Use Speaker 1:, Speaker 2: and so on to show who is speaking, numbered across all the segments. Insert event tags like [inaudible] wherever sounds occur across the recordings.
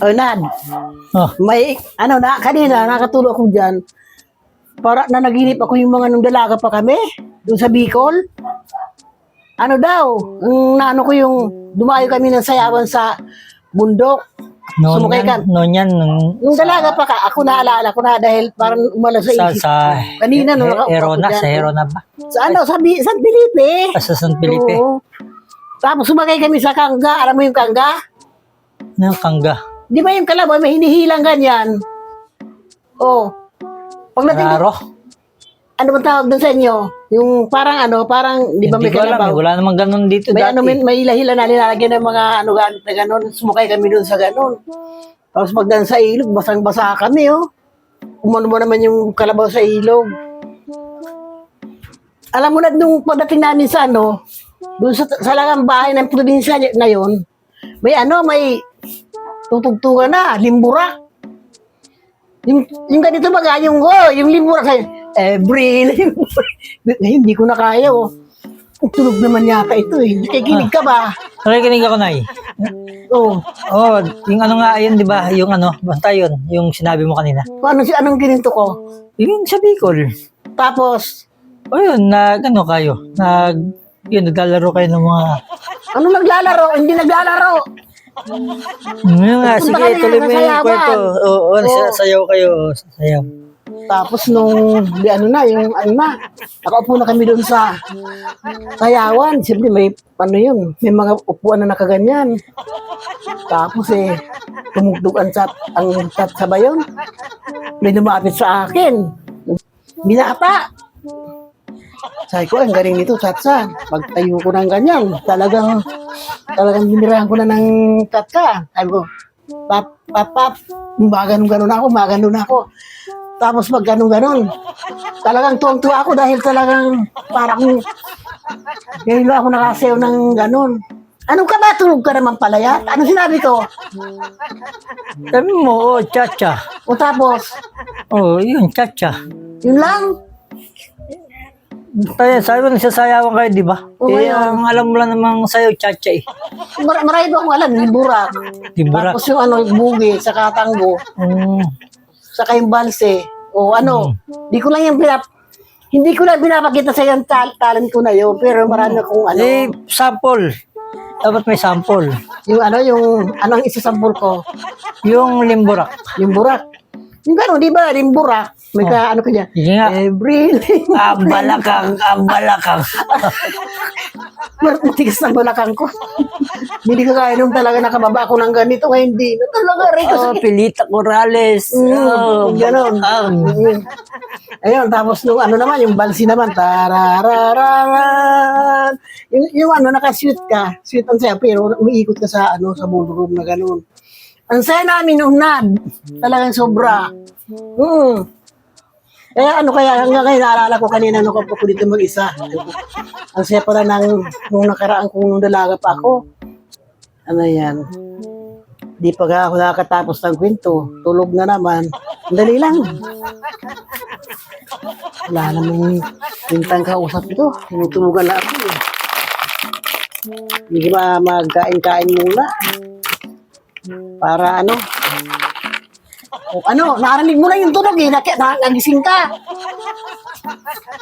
Speaker 1: O, Nad,
Speaker 2: Oh,
Speaker 1: may, ano na, kanina, nakatulog ako dyan. Para na naginip ako yung mga nung dalaga pa kami, doon sa Bicol. Ano daw, ang naano ko yung, dumayo kami ng sayawan sa bundok.
Speaker 2: noon
Speaker 1: Sumakay ka.
Speaker 2: noon yan, nung
Speaker 1: Nung dalaga pa ka, ako naalala ko na dahil parang umalas sa
Speaker 2: sa,
Speaker 1: isip.
Speaker 2: sa
Speaker 1: Kanina, no,
Speaker 2: He- Herona, sa. Herona ba?
Speaker 1: Sa ano, sa, San Felipe.
Speaker 2: Ah, Sa San Felipe.
Speaker 1: Oo. Tapos sumakay kami sa kangga. Alam mo yung kangga?
Speaker 2: Ano, Kangga.
Speaker 1: Di ba yung kalabaw may hinihilang ganyan? Oh. Pagdating
Speaker 2: Raro.
Speaker 1: ano ba tawag doon sa inyo? Yung parang ano, parang, di ba
Speaker 2: Hindi
Speaker 1: may
Speaker 2: ko alam, eh.
Speaker 1: kalabaw?
Speaker 2: wala namang ganun dito
Speaker 1: May
Speaker 2: dati.
Speaker 1: ano, may, may hila-hila na nilalagyan ng mga ano ganit na gano'n. Sumakay kami doon sa gano'n. Tapos pagdan sa ilog, basang-basa kami, oh. Umano mo naman yung kalabaw sa ilog. Alam mo na, nung pagdating namin sa ano, doon sa, sa langang bahay ng probinsya na yon, may ano, may tutugtugan na, limburak. Yung, yung ganito ba, yung, oh, yung limburak sa'yo, every limburak. Ngayon, [laughs] hindi ko na kaya, oh. Tulog naman yata ito, eh. Nakikinig ka ba?
Speaker 2: Nakikinig ako, Nay.
Speaker 1: Oh.
Speaker 2: Oh, yung ano nga yun, di ba? Yung ano, basta yun, yung sinabi mo kanina.
Speaker 1: Ano si anong gininto ko.
Speaker 2: Yung sa Bicol.
Speaker 1: Tapos,
Speaker 2: O yun, nag, ano kayo? Nag, yun, naglalaro kayo ng mga,
Speaker 1: ano naglalaro? Hindi naglalaro.
Speaker 2: Yun nga, sige, tuloy mo yung kwento. Oo, oh, sayaw kayo, sayaw.
Speaker 1: Tapos nung, di ano na, yung ano na, nakaupo na kami doon sa sayawan. Siyempre may, ano yun, may mga upuan na nakaganyan. Tapos eh, tumugtugan sa, ang chat sa bayon. May lumapit sa akin. Binata. Sabi ko, ang galing nito, Chatsa. Pagtayo ko ng ganyan, talagang, talagang binirahan ko na ng Chatsa. Sabi ko, pap, pap, pap, maganon-ganon ako, maganon ako. Tapos pag ganon-ganon, talagang tuwang-tuwa ako dahil talagang parang ngayon lang ako nakasayaw ng ganon. Ano ka ba? Tulog ka naman pala yan? Ano sinabi ko?
Speaker 2: Sabi mo, oh, chacha.
Speaker 1: O tapos,
Speaker 2: Oh, yun, chacha.
Speaker 1: yun lang.
Speaker 2: Tayo, sabi mo, nagsasayawan kayo, di ba?
Speaker 1: Oo,
Speaker 2: eh, ang alam mo lang namang sayo, chacha eh.
Speaker 1: Mar marami pa akong alam, yung burak.
Speaker 2: Ba?
Speaker 1: Tapos yung ano, bugi, sa katanggo,
Speaker 2: Mm,
Speaker 1: saka yung balse. O ano, di ko lang yung pinap... Hindi ko lang pinapakita sa yung tal- talent ko na yun, pero marami akong ano,
Speaker 2: eh, sample. Dapat may sample.
Speaker 1: yung ano, yung, ano ang isasampol ko,
Speaker 2: Yung limburak.
Speaker 1: yung burak. Yung gano'n, di ba, burak, may ka, ano kanya,
Speaker 2: Sige nga.
Speaker 1: every [laughs]
Speaker 2: Abalakang, abalakang.
Speaker 1: Matigas ng balakang ko. hindi ko kaya nung talaga nakababa ako ng ganito, ngayon hindi na talaga rin kasi.
Speaker 2: Oh, Pilita Corrales.
Speaker 1: Mm,
Speaker 2: Oh,
Speaker 1: ganon.
Speaker 2: balakang.
Speaker 1: Ayun, tapos nung ano naman, yung balsi naman, tararararan. Yung, yung ano, naka-sweet ka, sweet ang saya, pero umiikot ka sa, ano, sa ballroom na gano'n. Ang saya namin nung nad, talagang sobra. Hmm. Eh ano kaya, hanggang ngayon naalala ko kanina nung ako dito mag-isa. Ang saya pala ng, nung nakaraan kong nung dalaga pa ako. Ano yan? Di pa ako nakakatapos ng kwento. Tulog na naman. Dali lang. Wala namang pintang kausap ito. Tinutulugan na ako. Hindi ba magkain-kain muna? Para ano? O, ano, narinig mo lang yung tunog eh. Na- nagising ka.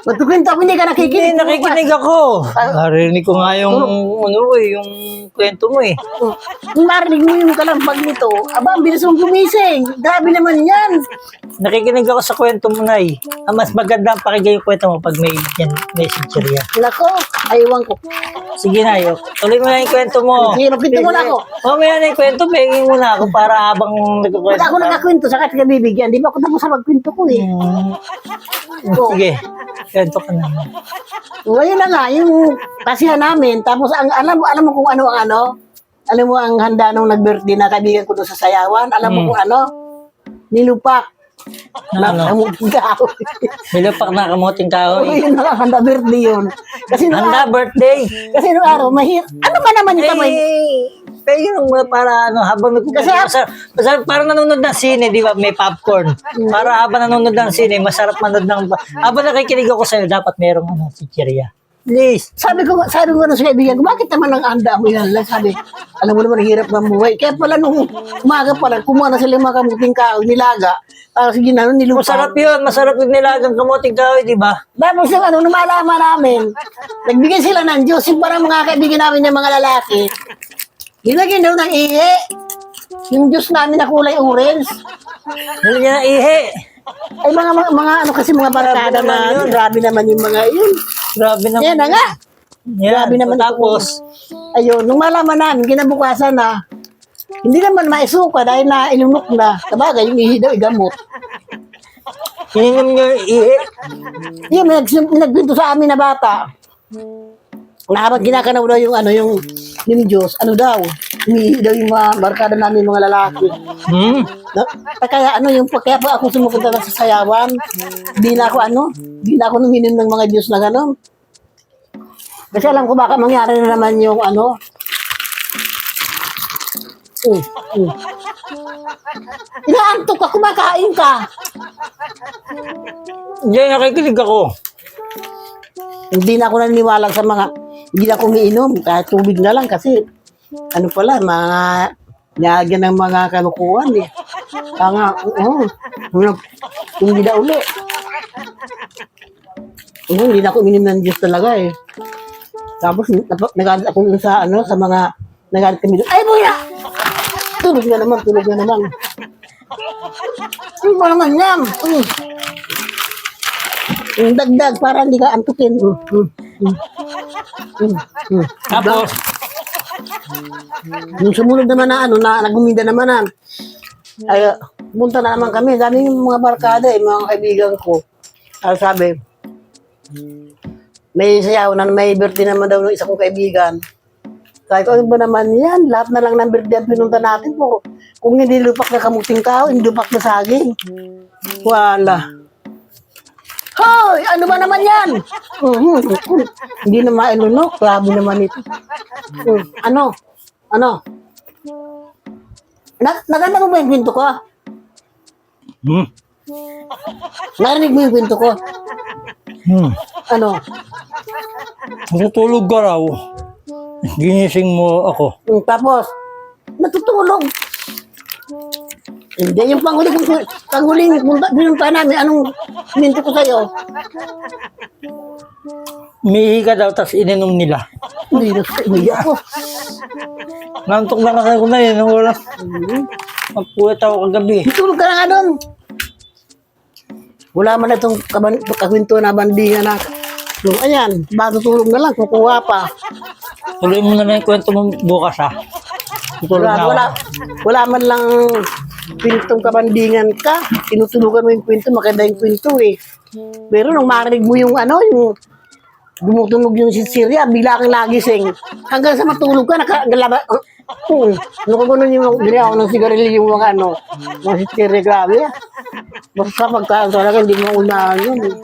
Speaker 1: Magkukwento ako, hindi ka
Speaker 2: Hindi,
Speaker 1: nakikinig.
Speaker 2: nakikinig ako. Narinig ko nga yung, ano eh, yung kwento mo eh.
Speaker 1: Oh, Kung marinig mo yung kalampag nito, aba, ang bilis mong gumising. Grabe naman yan.
Speaker 2: Nakikinig ako sa kwento mo na eh. Ang mas maganda ang pakinggan yung kwento mo pag may, yan, may sincherya.
Speaker 1: Nako, aywan ko.
Speaker 2: Sige na, yo. Tuloy mo na yung kwento mo.
Speaker 1: Sige, magkwento muna ako.
Speaker 2: Mamaya na yung kwento, peging mo na ako para habang
Speaker 1: Wala
Speaker 2: nagkukwento
Speaker 1: ako
Speaker 2: ka.
Speaker 1: nakakwento, saka ka bibigyan. Di ba ako tapos sa magkwento ko eh.
Speaker 2: Hmm,
Speaker 1: Oh,
Speaker 2: Sige, kwento ka na.
Speaker 1: Ngayon na nga, yung kasihan namin. Tapos ang alam mo, alam mo kung ano ang ano? Alam mo ang handa nung nag-birthday na kaibigan ko doon sa Sayawan? Alam mo
Speaker 2: Hmm.
Speaker 1: kung ano? Nilupak.
Speaker 2: Ano?
Speaker 1: Nakamuting ka.
Speaker 2: Nilapak na kamuting
Speaker 1: Oo,
Speaker 2: kahoy.
Speaker 1: yun na handa birthday yun. Kasi nung,
Speaker 2: Handa birthday.
Speaker 1: kasi nung araw, mahir. Ano ba naman yung kamay?
Speaker 2: Eh, pero yun ang para ano, habang nagkukwento.
Speaker 1: Kasi-
Speaker 2: Kasi, masarap, parang nanonood ng sine, di ba? May popcorn. Para habang nanonood ng sine, masarap manood ng... Habang nakikinig ako sa'yo, dapat merong ano, chichirya. Please.
Speaker 1: Sabi ko, sabi ko na sa kaibigan ko, bakit naman ang anda mo yan lang? Sabi, alam mo naman, hirap ng buhay. Kaya pala nung umaga pala, kumuha na sila yung mga kamuting kao, nilaga. Tapos ginano, nilupa.
Speaker 2: Masarap yun. Masarap yung nilagang kamuting kahoy, di ba?
Speaker 1: Tapos yung ano, nung malaman namin, nagbigay sila ng Diyos, yung parang mga kaibigan namin ng mga lalaki, nilagyan daw ng ihi. Yung Diyos namin na kulay orange.
Speaker 2: Nalagyan ng ihi.
Speaker 1: Ay mga, mga, mga ano kasi mga barkada
Speaker 2: naman
Speaker 1: na,
Speaker 2: yun.
Speaker 1: grabe naman yung mga yun.
Speaker 2: Grabe naman.
Speaker 1: Yan na nga.
Speaker 2: Yan.
Speaker 1: Grabe naman.
Speaker 2: Tapos,
Speaker 1: Ayun, nung malaman namin, kinabukasan na, hindi naman maisuka dahil na ilunok na. Sabagay, yung ihi daw, igamot.
Speaker 2: ininom nyo yung ihi.
Speaker 1: Yun, may nag- nagpinto sa amin na bata. Na habang kinakanaw daw yung ano, yung, yung Diyos, ano daw, umihi daw yung mga barkada namin, mga lalaki.
Speaker 2: Hmm.
Speaker 1: No? Kaya ano, yung, kaya pa ako na sa sayawan, di na ako ano, di na ako numinom ng mga Diyos na gano'n. Kasi alam ko baka mangyari na naman yung ano, Mm, mm. Inaantok ka, kumakain ka.
Speaker 2: Diyan nakikinig ako.
Speaker 1: Hindi na ako naniniwala sa mga, hindi na ako umiinom, kahit tubig na lang kasi, ano pala, mga, nilagyan ng mga kalukuhan eh. Nga, oo, uh, hindi na uli. Oo, hindi na ako uminom ng Diyos talaga eh. Tapos, nagalit ako sa, ano, sa mga, nagalit kami doon, ay, buya! Tulog na naman, tulog na naman. Ano ba naman yan? Mm. Dagdag para hindi ka antukin. Mm, mm, mm. Mm, mm.
Speaker 2: Tapos,
Speaker 1: Yung sumunod naman na ano, na naguminda naman na, ay, punta na naman kami. Dami yung mga barkada eh, mga kaibigan ko. Ay, sabi, may sayaw na may birthday naman daw ng isa kong kaibigan. Sabi ko, ano ba naman yan? Lahat na lang ng birthday ang pinunta natin po. Kung hindi lupak na kamuting kao, hindi lupak na saging. Wala. Hoy! Ano ba naman yan? Hindi na mailunok. Grabe naman ito. Hmm, Ano? Ano? Na naganda mo ba yung kwento ko?
Speaker 2: hmm.
Speaker 1: Narinig mo yung kwento ko?
Speaker 2: Hmm.
Speaker 1: Ano?
Speaker 2: Natutulog ka raw. Ginising mo ako.
Speaker 1: Hmm, tapos, natutulog. Hindi, yung panghuling, panghuling punta, pinunta namin, anong kwento ko sa'yo?
Speaker 2: Umihi ka daw, tapos ininom nila.
Speaker 1: Hindi na sa iniyak ko.
Speaker 2: Nantok na kasi ako na yun. Wala. Magpuwet ako kagabi.
Speaker 1: Tulog ka na nga doon. Wala man na itong kakwento na bandingan na. So, ayan, bago tulog na lang, kukuha pa.
Speaker 2: Tuloy mo na lang yung kwento mo bukas ha.
Speaker 1: Wala,
Speaker 2: na ako.
Speaker 1: wala, wala man lang pintong kabandingan ka. Tinutulugan mo yung kwento, maganda yung kwento eh. Pero nung marinig mo yung ano, yung dumutunog yung sisirya, bigla kang lagising. Hanggang sa matulog ka, nakagalaba. Ko ganun yung ginawa ko ng sigarilyo yung mga ano, mga sisirya, grabe. Basta pagkaan talaga, hindi mo unahan yun. eh.